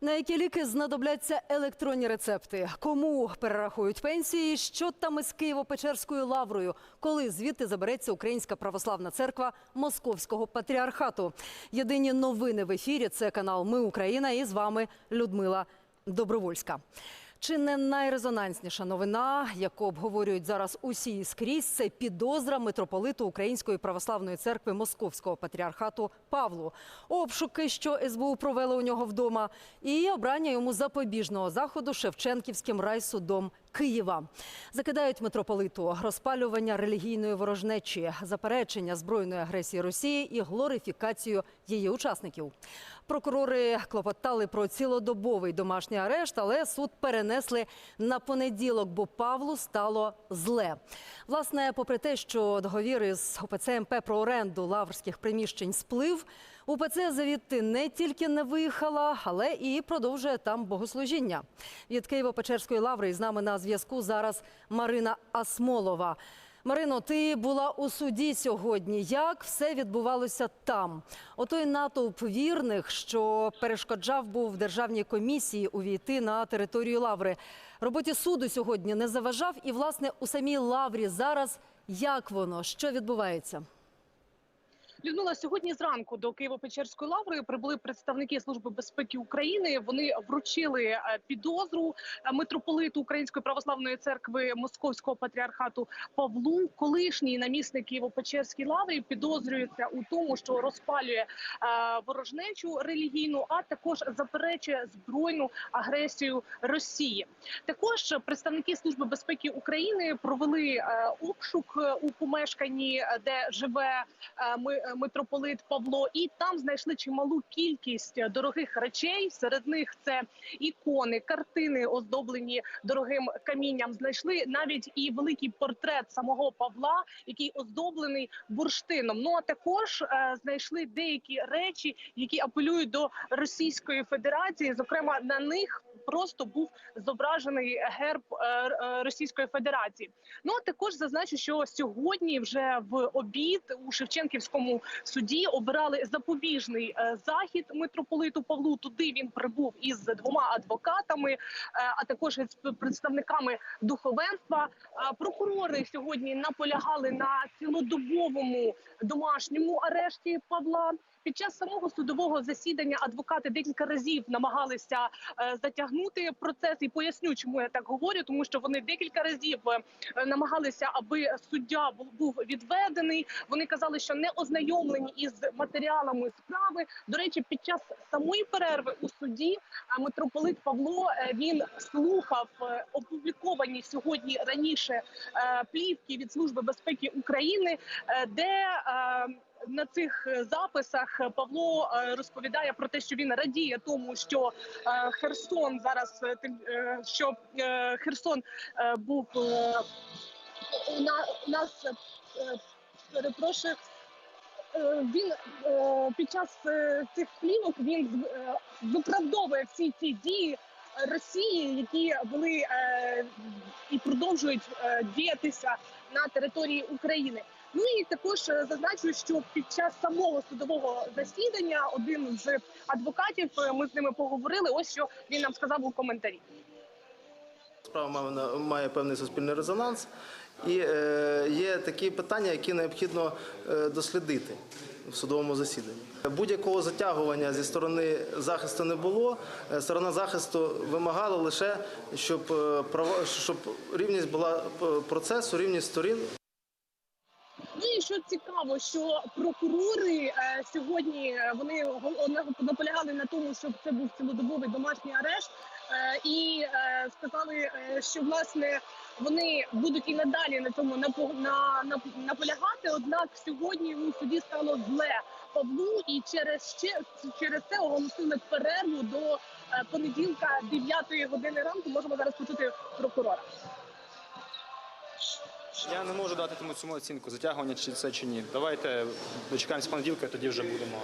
На які ліки знадобляться електронні рецепти? Кому перерахують пенсії? Що там із Києво-Печерською лаврою? Коли звідти забереться Українська православна церква Московського патріархату? Єдині новини в ефірі. Це канал Ми Україна. І з вами Людмила Добровольська. Чи не найрезонансніша новина, яку обговорюють зараз усі і скрізь, це підозра митрополиту Української православної церкви Московського патріархату Павлу. Обшуки, що СБУ провели у нього вдома, і обрання йому запобіжного заходу Шевченківським райсудом Києва. Закидають митрополиту розпалювання релігійної ворожнечі, заперечення збройної агресії Росії і глорифікацію її учасників. Прокурори клопотали про цілодобовий домашній арешт, але суд перенесли на понеділок, бо Павлу стало зле. Власне, попри те, що договір із ОПЦ МП про оренду лаврських приміщень сплив, УПЦ завідти не тільки не виїхала, але і продовжує там богослужіння. Від Києво-Печерської лаври з нами на зв'язку зараз Марина Асмолова. Марино, ти була у суді сьогодні. Як все відбувалося там? Отой натовп вірних, що перешкоджав був державній комісії увійти на територію лаври. Роботі суду сьогодні не заважав, і власне у самій лаврі зараз як воно, що відбувається? Людмила, сьогодні зранку до Києво-Печерської лаври прибули представники Служби безпеки України. Вони вручили е, підозру е, митрополиту Української православної церкви Московського патріархату Павлу. Колишній намісник Києво-Печерській лаври підозрюється у тому, що розпалює е, ворожнечу релігійну, а також заперечує збройну агресію Росії. Також представники Служби безпеки України провели обшук у помешканні, де живе ми- митрополит Павло, і там знайшли чималу кількість дорогих речей. Серед них це ікони, картини, оздоблені дорогим камінням. Знайшли навіть і великий портрет самого Павла, який оздоблений бурштином. Ну а також е, знайшли деякі речі, які апелюють до Російської Федерації. Зокрема, на них просто був зображений герб е, е, Російської Федерації. Ну а також зазначу, що сьогодні вже в обід у Шевченківському суді обирали запобіжний е, захід митрополиту Павлу. Туди він прибув із двома адвокатами, е, а також із представниками духовенства. Е, Прокурори сьогодні наполягали на цілодобовому домашньому арешті Павла. Під час самого судового засідання адвокати декілька разів намагалися е, затягнути процес. І поясню, чому я так говорю, тому що вони декілька разів е, намагалися, аби суддя був- відведений. Вони казали, що не ознайомлені із матеріалами справи. До речі, під час самої перерви у суді е, митрополит Павло він слухав опубліковані сьогодні раніше плівки від служби безпеки України, де на цих е, записах Павло е, розповідає про те, що він радіє тому, що е, Херсон зараз е, е, що е, Херсон е, був е, на нас е, перепрошую. е, Він е, під час е, цих плівок він е, виправдовує всі ці дії Росії, які були е, і продовжують е, діятися на території України. Ну і також е, зазначу, що під час самого судового засідання один з адвокатів е, ми з ними поговорили. Ось що він нам сказав у коментарі. Справа має, певний суспільний резонанс, і е, є такі питання, які необхідно дослідити в судовому засіданні. Будь-якого затягування зі сторони захисту не було. Сторона захисту вимагала лише, щоб, щоб рівність була процесу, рівність сторін Ну і що цікаво, що прокурори е, сьогодні е, вони наполягали на тому, щоб це був цілодобовий домашній арешт, е, і сказали, що власне вони будуть і надалі на цьому напо- на, на, наполягати. Однак сьогодні у суді стало зле Павлу, і через ще через це оголосили перерву до понеділка 9 години ранку. Можемо зараз почути прокурора. Я не можу дати тому цьому оцінку, затягування чи це чи ні. Давайте дочекаємося понеділка, тоді вже будемо.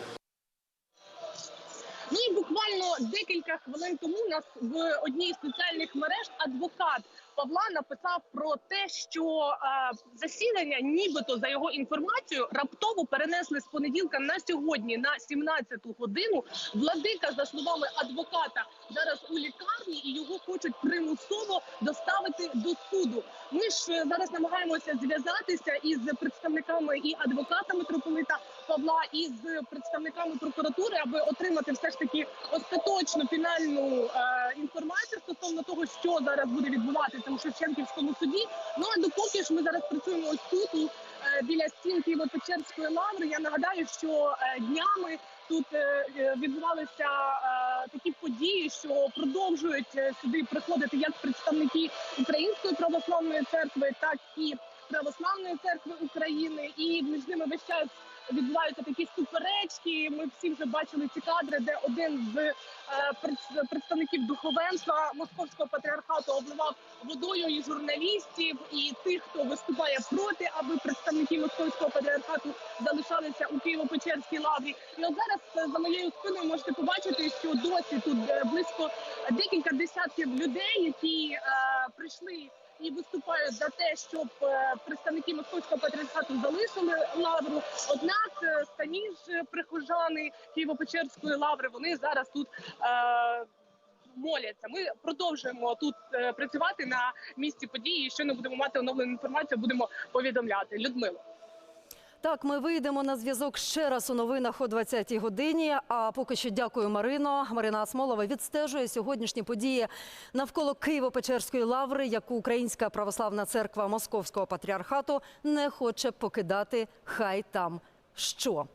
Ну і буквально декілька хвилин тому нас в одній з соціальних мереж адвокат Павла написав про те, що е, засідання, нібито за його інформацією, раптово перенесли з понеділка на сьогодні на 17-ту годину. Владика, за словами адвоката, зараз у лікарні і його хочуть примусово доставити до суду. Ми ж е, зараз намагаємося зв'язатися із представниками і адвоката митрополита Павла, і з представниками прокуратури, аби отримати все ж таки остаточну фінальну е, інформацію стосовно того, що зараз буде відбуватися у Шевченківському суді. Ну а допоки ж ми зараз працюємо ось тут у, е, біля стін Києво-Печерської лаври. Я нагадаю, що е, днями тут е, е, відбувалися е, такі події, що продовжують сюди приходити як представники Української православної церкви, так і Православної церкви України, і між ними весь час відбуваються такі суперечки. Ми всі вже бачили ці кадри, де один з е, представників духовенства московського патріархату обливав водою і журналістів, і тих, хто виступає проти, аби представники московського патріархату залишалися у Києво-Печерській лаврі. І от зараз е, за моєю спиною можете побачити, що досі тут е, близько декілька десятків людей, які прийшли і виступають за те, щоб е, представники московського патріархату залишили лавру. Однак е, самі ж прихожани Києво-Печерської лаври вони зараз тут. Е, Моляться, ми продовжуємо тут працювати на місці події. Що не будемо мати оновлену інформацію, будемо повідомляти. Людмило. Так, ми вийдемо на зв'язок ще раз у новинах о 20-й годині. А поки що дякую, Марино. Марина Асмолова відстежує сьогоднішні події навколо Києво-Печерської лаври, яку Українська православна церква Московського патріархату не хоче покидати. Хай там що.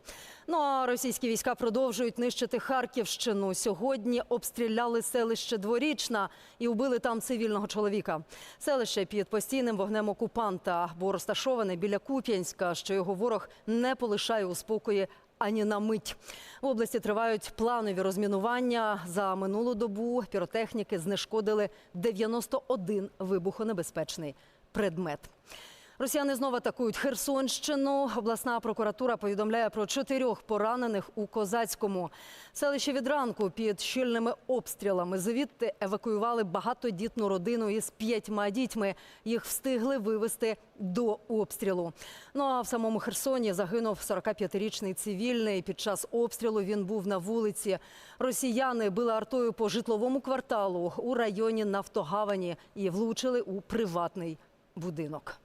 Ну а російські війська продовжують нищити Харківщину. Сьогодні обстріляли селище Дворічна і вбили там цивільного чоловіка. Селище під постійним вогнем окупанта, бо розташоване біля Куп'янська, що його ворог не полишає у спокої. Ані на мить в області тривають планові розмінування. За минулу добу піротехніки знешкодили 91 вибухонебезпечний предмет. Росіяни знову атакують Херсонщину. Обласна прокуратура повідомляє про чотирьох поранених у Козацькому. Селище від ранку під щільними обстрілами. Звідти евакуювали багатодітну родину із п'ятьма дітьми. Їх встигли вивезти до обстрілу. Ну а в самому Херсоні загинув 45-річний цивільний. Під час обстрілу він був на вулиці. Росіяни били артою по житловому кварталу у районі Нафтогавані і влучили у приватний будинок.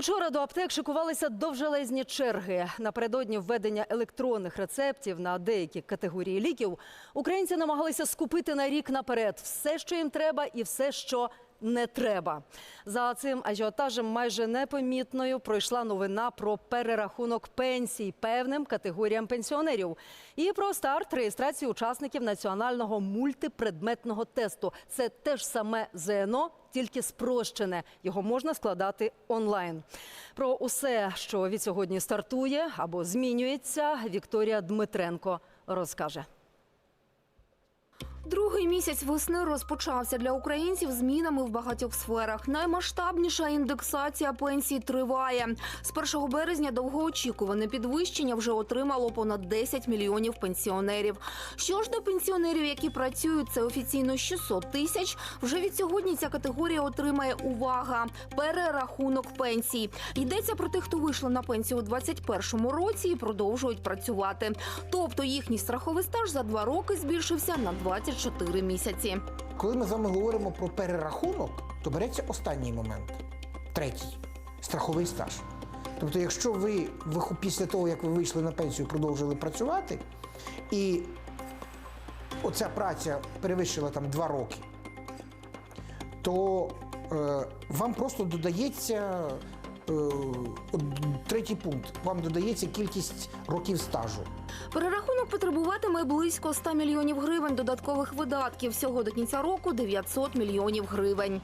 Учора до аптек шикувалися довжелезні черги. Напередодні введення електронних рецептів на деякі категорії ліків українці намагалися скупити на рік наперед все, що їм треба, і все, що не треба. За цим ажіотажем майже непомітною пройшла новина про перерахунок пенсій певним категоріям пенсіонерів і про старт реєстрації учасників національного мультипредметного тесту. Це те ж саме ЗНО, тільки спрощене. Його можна складати онлайн. Про усе, що від сьогодні стартує або змінюється, Вікторія Дмитренко розкаже. Другий місяць весни розпочався для українців змінами в багатьох сферах. Наймасштабніша індексація пенсій триває. З 1 березня довгоочікуване підвищення вже отримало понад 10 мільйонів пенсіонерів. Що ж до пенсіонерів, які працюють, це офіційно 600 тисяч. Вже від сьогодні ця категорія отримає увага перерахунок пенсій. Йдеться про тих, хто вийшли на пенсію у 2021 році і продовжують працювати. Тобто їхній страховий стаж за два роки збільшився на 24 місяці. Коли ми з вами говоримо про перерахунок, то береться останній момент, третій страховий стаж. Тобто, якщо ви після того, як ви вийшли на пенсію, продовжили працювати, і оця праця перевищила там два роки, то е, вам просто додається е, третій пункт. Вам додається кількість років стажу. Перерахунок потребуватиме близько 100 мільйонів гривень додаткових видатків. Всього до кінця року 900 мільйонів гривень.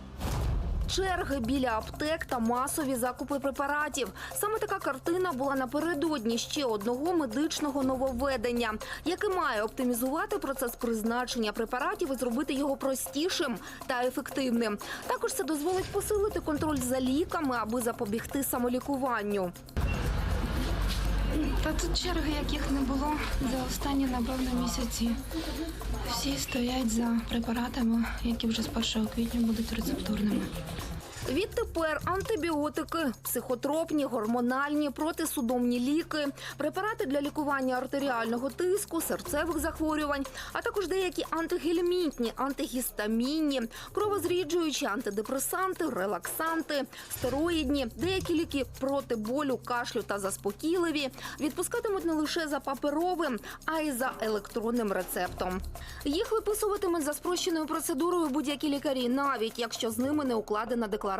Черги біля аптек та масові закупи препаратів. Саме така картина була напередодні ще одного медичного нововведення, яке має оптимізувати процес призначення препаратів і зробити його простішим та ефективним. Також це дозволить посилити контроль за ліками, аби запобігти самолікуванню. Та тут черги, яких не було за останні, напевно, місяці. Всі стоять за препаратами, які вже з 1 квітня будуть рецептурними. Відтепер антибіотики, психотропні, гормональні, протисудомні ліки, препарати для лікування артеріального тиску, серцевих захворювань, а також деякі антигельмінтні, антигістамінні, кровозріджуючі антидепресанти, релаксанти, стероїдні, деякі ліки проти болю, кашлю та заспокійливі відпускатимуть не лише за паперовим, а й за електронним рецептом. Їх виписуватимуть за спрощеною процедурою будь-які лікарі, навіть якщо з ними не укладена декларація.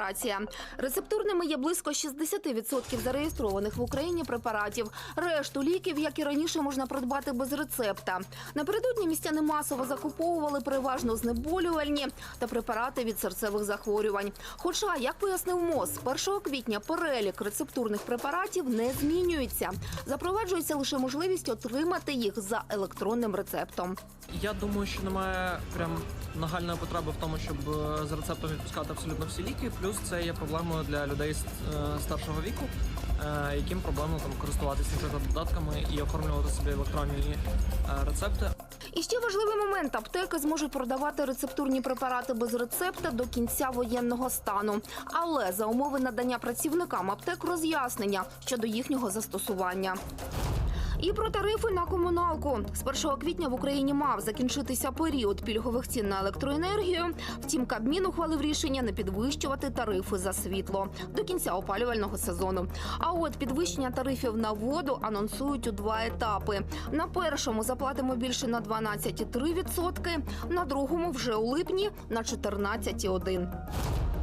Рецептурними є близько 60% зареєстрованих в Україні препаратів. Решту ліків, як і раніше, можна придбати без рецепта. Напередодні містяни масово закуповували переважно знеболювальні та препарати від серцевих захворювань. Хоча, як пояснив МОЗ, з 1 квітня перелік рецептурних препаратів не змінюється. Запроваджується лише можливість отримати їх за електронним рецептом. Я думаю, що немає прям нагальної потреби в тому, щоб е, за рецептом відпускати абсолютно всі ліки. Плюс це є проблемою для людей е, старшого віку, е, яким проблемно там користуватися додатками і оформлювати собі електронні е, рецепти. І ще важливий момент: аптеки зможуть продавати рецептурні препарати без рецепта до кінця воєнного стану, але за умови надання працівникам аптек роз'яснення щодо їхнього застосування. І про тарифи на комуналку з 1 квітня в Україні мав закінчитися період пільгових цін на електроенергію. Втім, Кабмін ухвалив рішення не підвищувати тарифи за світло до кінця опалювального сезону. А от підвищення тарифів на воду анонсують у два етапи. На першому заплатимо більше на 12,3%, на другому вже у липні на 14,1%.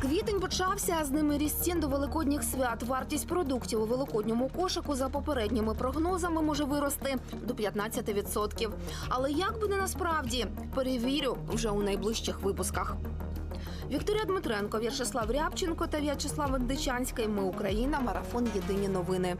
Квітень почався, а з ними ріст до великодніх свят. Вартість продуктів у великодньому кошику за попередніми прогнозами може вирости до 15%. Але як буде насправді, перевірю вже у найближчих випусках. Вікторія Дмитренко, В'ячеслав Рябченко та В'ячеслав Дичанський. Ми Україна. Марафон. Єдині новини.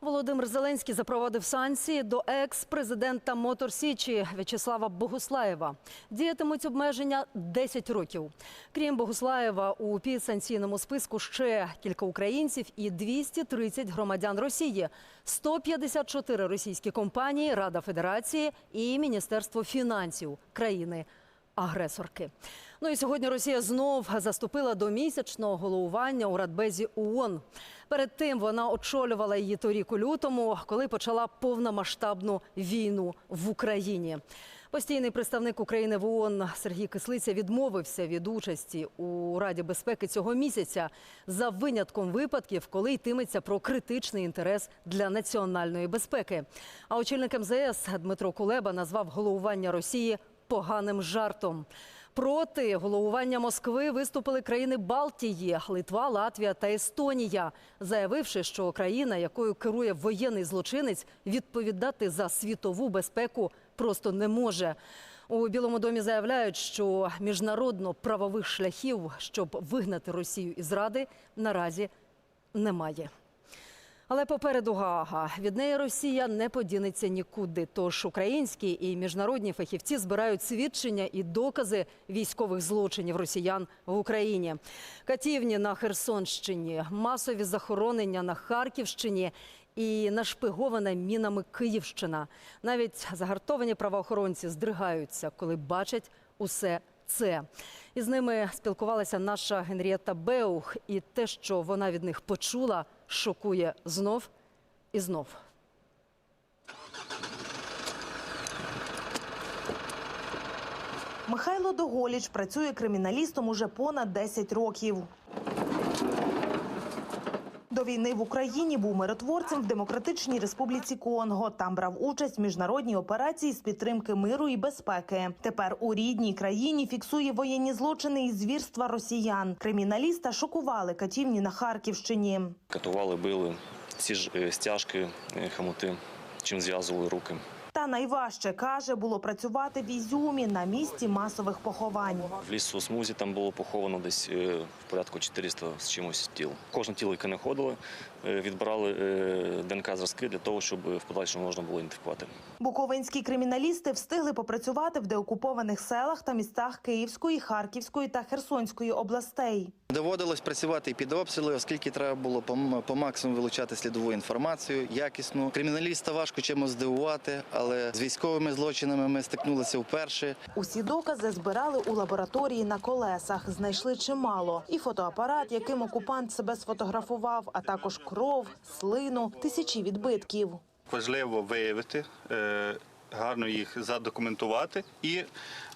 Володимир Зеленський запровадив санкції до екс-президента Мотор Січі В'ячеслава Богуслаєва. Діятимуть обмеження 10 років. Крім Богуслаєва, у підсанкційному списку ще кілька українців і 230 громадян Росії, 154 російські компанії, Рада Федерації і Міністерство фінансів країни агресорки. Ну і сьогодні Росія знов заступила до місячного головування у Радбезі ООН. Перед тим вона очолювала її торік у лютому, коли почала повномасштабну війну в Україні. Постійний представник України в ООН Сергій Кислиця відмовився від участі у Раді безпеки цього місяця за винятком випадків, коли йтиметься про критичний інтерес для національної безпеки. А очільник МЗС Дмитро Кулеба назвав головування Росії поганим жартом. Проти головування Москви виступили країни Балтії, Литва, Латвія та Естонія, заявивши, що країна, якою керує воєнний злочинець, відповідати за світову безпеку просто не може. У Білому домі заявляють, що міжнародно-правових шляхів, щоб вигнати Росію із Ради, наразі немає. Але попереду Гаага від неї Росія не подінеться нікуди. Тож українські і міжнародні фахівці збирають свідчення і докази військових злочинів росіян в Україні. Катівні на Херсонщині, масові захоронення на Харківщині і нашпигована мінами Київщина. Навіть загартовані правоохоронці здригаються, коли бачать усе це. І з ними спілкувалася наша Генрієта Беух, і те, що вона від них почула, шокує знов і знов. Михайло Доголіч працює криміналістом уже понад 10 років. До війни в Україні був миротворцем в Демократичній Республіці Конго. Там брав участь в міжнародній операції з підтримки миру і безпеки. Тепер у рідній країні фіксує воєнні злочини і звірства росіян. Криміналіста шокували катівні на Харківщині. Катували, били, ці ж е, стяжки, е, хамути, чим зв'язували руки. Та найважче каже було працювати в Ізюмі на місці масових поховань. В лісосмузі там було поховано десь е, в порядку 400 з чимось тіл. Кожне тіло, яке знаходили, е, відбирали е, ДНК-зразки для того, щоб в подальшому можна було ідентифікувати. Буковинські криміналісти встигли попрацювати в деокупованих селах та містах Київської, Харківської та Херсонської областей. Доводилось працювати і під обстріли, оскільки треба було по максимуму вилучати слідову інформацію, якісну. Криміналіста важко чимось здивувати, але з військовими злочинами ми стикнулися вперше. Усі докази збирали у лабораторії на колесах. Знайшли чимало. І фотоапарат, яким окупант себе сфотографував, а також кров, слину, тисячі відбитків. важливо виявити, е, гарно їх задокументувати і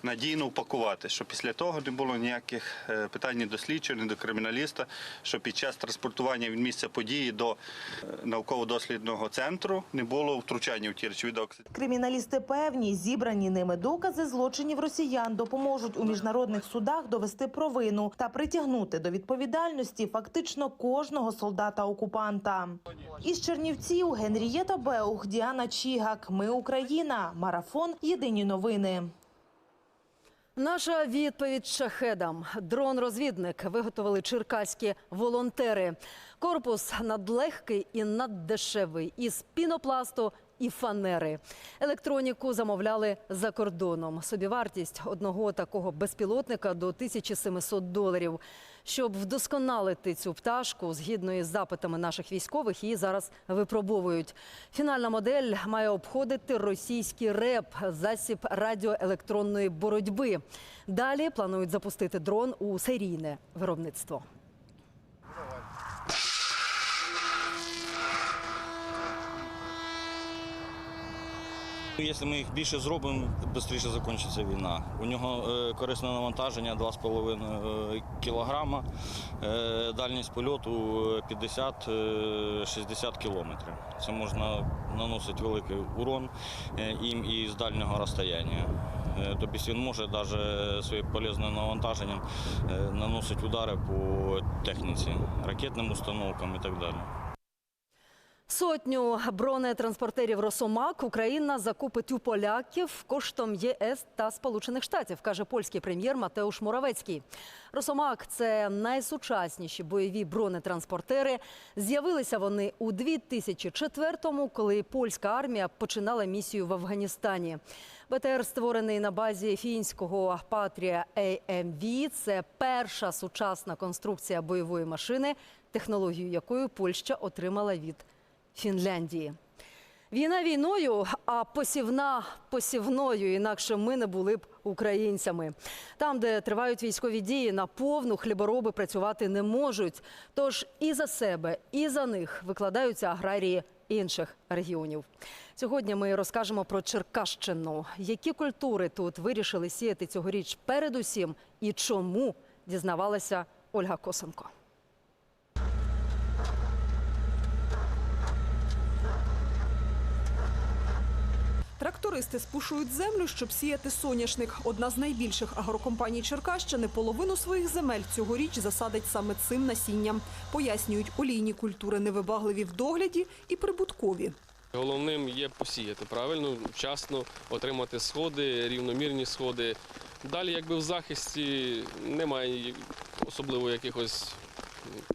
надійно упакувати, щоб після того не було ніяких е, питань ні до слідчого, ні до криміналіста, що під час транспортування від місця події до е, науково-дослідного центру не було втручання в ті речові докази. Криміналісти певні, зібрані ними докази злочинів росіян допоможуть у міжнародних судах довести провину та притягнути до відповідальності фактично кожного солдата-окупанта. Із Чернівців Генрієта Беух, Діана Чігак. Ми Україна. Марафон. Єдині новини. Наша відповідь шахедам. Дрон-розвідник виготовили черкаські волонтери. Корпус надлегкий і наддешевий із пінопласту і фанери. Електроніку замовляли за кордоном. Собівартість одного такого безпілотника до 1700 доларів. Щоб вдосконалити цю пташку, згідно із запитами наших військових, її зараз випробовують. Фінальна модель має обходити російський РЕП – засіб радіоелектронної боротьби. Далі планують запустити дрон у серійне виробництво. Якщо ми їх більше зробимо, швидше закінчиться війна. У нього е, корисне навантаження 2,5 кілограма, е, дальність польоту 50-60 кілометрів. Це можна наносити великий урон е, їм і з дальнього розстояння. Е, Тобто він може навіть своїм полезним навантаженням е, наносити удари по техніці, ракетним установкам і так далі. Сотню бронетранспортерів «Росомак» Україна закупить у поляків коштом ЄС та Сполучених Штатів, каже польський прем'єр Матеуш Моравецький. «Росомак» – це найсучасніші бойові бронетранспортери. З'явилися вони у 2004-му, коли польська армія починала місію в Афганістані. БТР створений на базі фінського Патрія AMV. Це перша сучасна конструкція бойової машини, технологію якої Польща отримала від Фінляндії. Війна війною, а посівна посівною, інакше ми не були б українцями. Там, де тривають військові дії, на повну хлібороби працювати не можуть. Тож і за себе, і за них викладаються аграрії інших регіонів. Сьогодні ми розкажемо про Черкащину. Які культури тут вирішили сіяти цьогоріч передусім і чому дізнавалася Ольга Косенко. Трактористи спушують землю, щоб сіяти соняшник. Одна з найбільших агрокомпаній Черкащини половину своїх земель цьогоріч засадить саме цим насінням. Пояснюють, олійні культури невибагливі в догляді і прибуткові. Головним є посіяти правильно, вчасно отримати сходи, рівномірні сходи. Далі, якби в захисті немає особливо якихось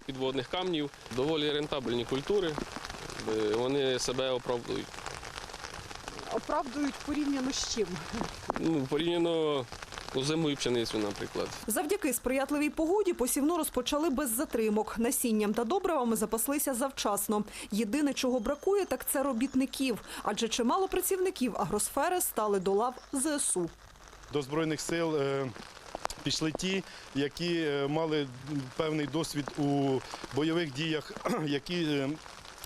підводних камнів. Доволі рентабельні культури, е, вони себе оправдують. Оправдують порівняно з чим. Ну, порівняно з зимою пшеницю, наприклад. Завдяки сприятливій погоді посівну розпочали без затримок. Насінням та добривами запаслися завчасно. Єдине, чого бракує, так це робітників. Адже чимало працівників агросфери стали до лав ЗСУ. До Збройних сил е, пішли ті, які е, мали певний досвід у бойових діях, які е,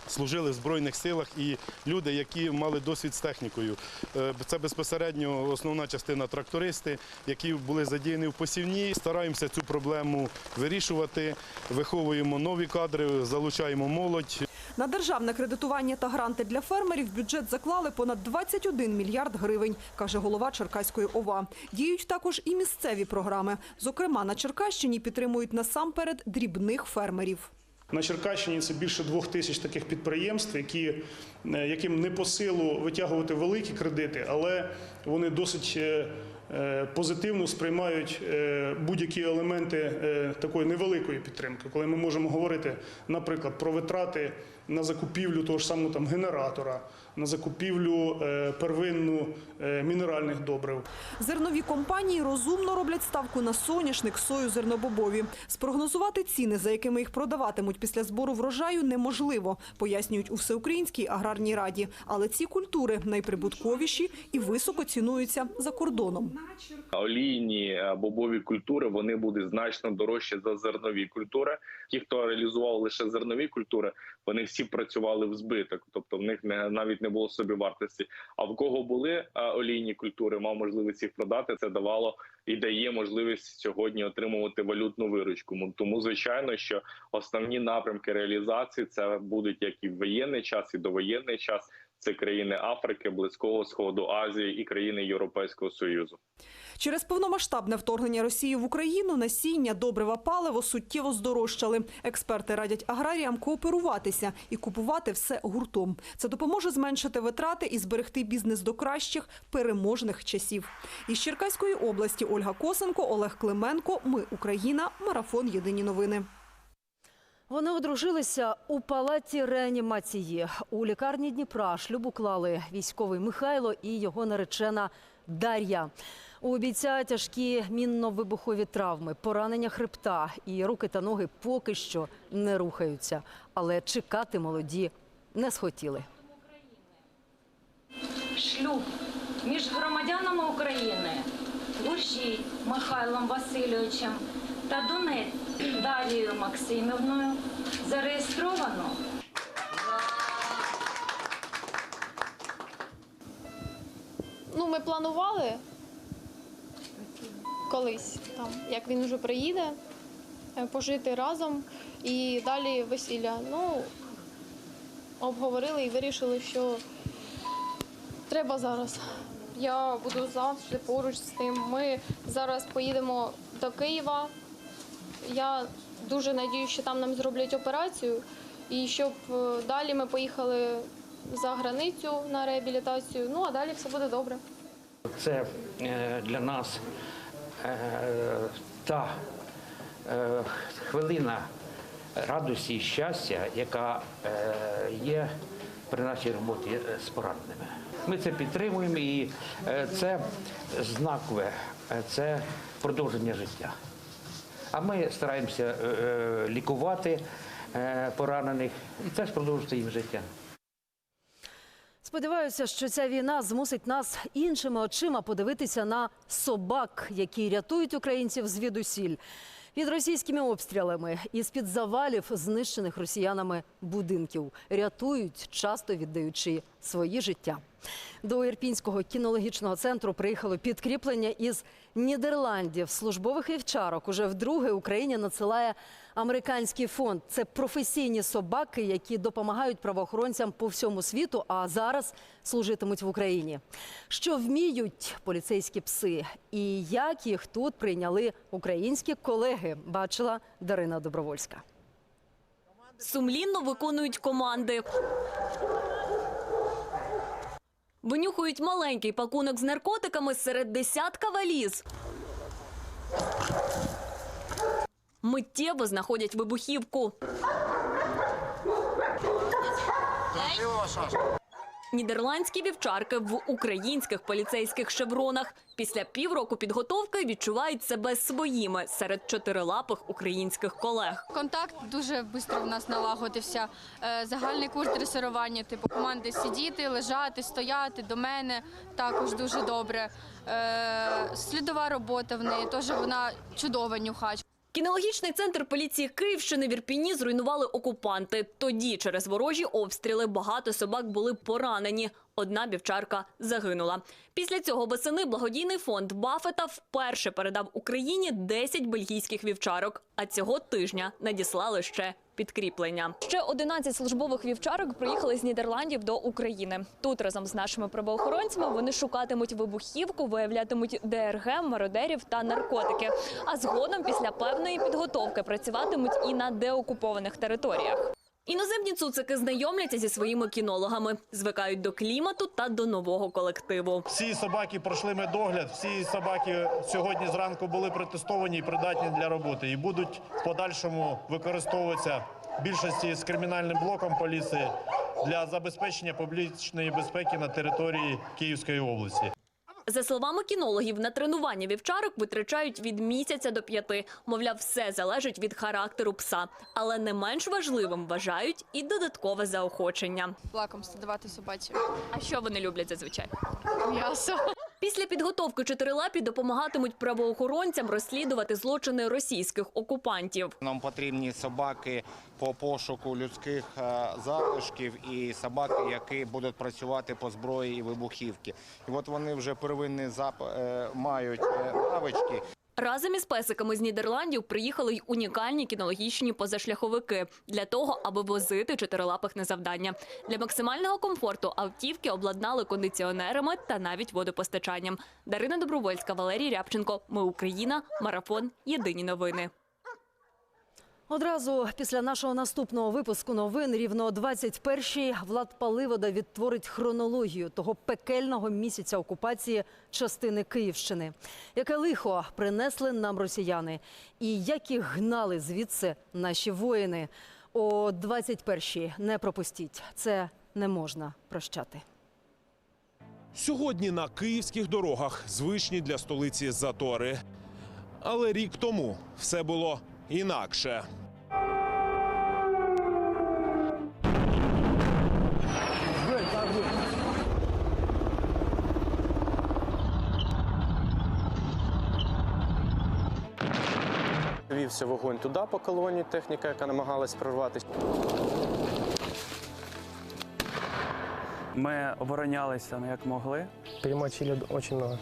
служили в Збройних силах, і люди, які мали досвід з технікою. Е, Це безпосередньо основна частина трактористи, які були задіяні в посівні. Стараємося цю проблему вирішувати, виховуємо нові кадри, залучаємо молодь. На державне кредитування та гранти для фермерів бюджет заклали понад 21 мільярд гривень, каже голова Черкаської ОВА. Діють також і місцеві програми. Зокрема, на Черкащині підтримують насамперед дрібних фермерів. На Черкащині це більше двох тисяч таких підприємств, які, е, яким не по силу витягувати великі кредити, але вони досить е, е, позитивно сприймають будь-які елементи такої невеликої підтримки, коли ми можемо говорити, наприклад, про витрати на закупівлю того ж самого там генератора, на закупівлю е, первинну е, мінеральних добрив. Зернові компанії розумно роблять ставку на соняшник, сою, зернобобові. Спрогнозувати ціни, за якими їх продаватимуть після збору врожаю, неможливо, пояснюють у Всеукраїнській аграрній раді. Але ці культури найприбутковіші і високо цінуються за кордоном. олійні е, бобові культури вони будуть значно дорожчі за зернові культури. Ті, хто реалізував лише зернові культури, вони всі працювали в збиток, тобто в них не навіть не було собі вартості. А в кого були е, олійні культури, мав можливість їх продати. Це давало і дає можливість сьогодні отримувати валютну виручку. Тому звичайно, що основні напрямки реалізації це будуть як і в воєнний час, і довоєнний час. Це країни Африки, Близького Сходу, Азії і країни Європейського Союзу. Через повномасштабне вторгнення Росії в Україну насіння, добрива, паливо суттєво здорожчали. Експерти радять аграріям кооперуватися і купувати все гуртом. Це допоможе зменшити витрати і зберегти бізнес до кращих переможних часів. Із Черкаської області Ольга Косенко, Олег Клименко. Ми Україна. Марафон. Єдині новини. Вони одружилися у палаті реанімації. У лікарні Дніпра шлюб уклали військовий Михайло і його наречена Дар'я. У бійця тяжкі мінно-вибухові травми, поранення хребта і руки та ноги поки що не рухаються. Але чекати молоді не схотіли. шлюб між громадянами України Лущій Михайлом Васильовичем та Донець Дарією Максимівною зареєстровано Ну, ми планували колись, там, як він вже приїде, е, пожити разом і далі весілля. Ну, обговорили і вирішили, що треба зараз. Я буду завжди поруч з ним. Ми зараз поїдемо до Києва. Я дуже надію, що там нам зроблять операцію, і щоб е, далі ми поїхали за границю на реабілітацію. Ну а далі все буде добре. Це е, для нас е, та хвилина радості і щастя, яка є при нашій роботі з пораненими. Ми це підтримуємо і це знакове, це продовження життя. А ми стараємося е, е, лікувати е, поранених і теж продовжити їм життя. Сподіваюся, що ця війна змусить нас іншими очима подивитися на собак, які рятують українців звідусіль. Під російськими обстрілами і з-під завалів знищених росіянами будинків рятують, часто віддаючи свої життя. До Ірпінського кінологічного центру приїхало підкріплення із Нідерландів. Службових вівчарок уже вдруге Україні надсилає американський фонд. Це професійні собаки, які допомагають правоохоронцям по всьому світу, а зараз служитимуть в Україні. Що вміють поліцейські пси, і як їх тут прийняли українські колеги, бачила Дарина Добровольська. Сумлінно виконують команди. Винюхують маленький пакунок з наркотиками серед десятка валіз. Миттєво знаходять вибухівку. Нідерландські вівчарки в українських поліцейських шевронах після півроку підготовки відчувають себе своїми серед чотирилапих українських колег. Контакт дуже швидко в нас налагодився. Е, Загальний курс дресирування, типу команди сидіти, лежати, стояти до мене також дуже добре. Е, Слідова робота в неї теж вона чудова нюхач. Кінологічний центр поліції Київщини в Ірпіні зруйнували окупанти. Тоді через ворожі обстріли багато собак були поранені. Одна вівчарка загинула. Після цього восени благодійний фонд Баффета вперше передав Україні 10 бельгійських вівчарок. А цього тижня надіслали ще підкріплення. Ще 11 службових вівчарок приїхали з Нідерландів до України. Тут разом з нашими правоохоронцями вони шукатимуть вибухівку, виявлятимуть ДРГ, мародерів та наркотики. А згодом, після певної підготовки, працюватимуть і на деокупованих територіях. Іноземні цуцики знайомляться зі своїми кінологами, звикають до клімату та до нового колективу. Всі собаки пройшли медогляд, всі собаки сьогодні зранку були протестовані і придатні для роботи. І будуть в подальшому використовуватися більшості з кримінальним блоком поліції для забезпечення публічної безпеки на території Київської області. За словами кінологів, на тренування вівчарок витрачають від місяця до п'яти. Мовляв, все залежить від характеру пса. Але не менш важливим вважають і додаткове заохочення. Лакомство давати собаці. А що вони люблять зазвичай? М'ясо. Після підготовки чотирилапі допомагатимуть правоохоронцям розслідувати злочини російських окупантів. Нам потрібні собаки по пошуку людських е, залишків і собаки, які будуть працювати по зброї і вибухівки. І от вони вже первинні зап... е, мають е, навички. Разом із песиками з Нідерландів приїхали й унікальні кінологічні позашляховики для того, аби возити чотирилапих на завдання. Для максимального комфорту автівки обладнали кондиціонерами та навіть водопостачанням. Дарина Добровольська, Валерій Рябченко. Ми Україна. Марафон. Єдині новини. Одразу після нашого наступного випуску новин рівно о 21-й Влад Паливода відтворить хронологію того пекельного місяця окупації частини Київщини. Яке лихо принесли нам росіяни, і як їх гнали звідси наші воїни. О 21-й не пропустіть. Це не можна прощати. Сьогодні на київських дорогах звичні для столиці затори. Але рік тому все було інакше. Вівся вогонь туди по колоні, техніка, яка намагалась прорватися. Ми оборонялися ну, як могли. Перемочили дуже багато.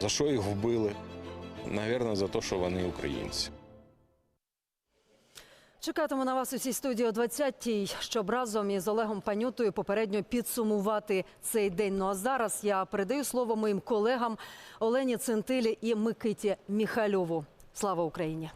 За що їх вбили? Навірно, за те, що вони українці. Чекатиму на вас у цій студії о 20-й, щоб разом із Олегом Панютою попередньо підсумувати цей день. Ну а зараз я передаю слово моїм колегам Олені Центилі і Микиті Міхальову. Слава Україні!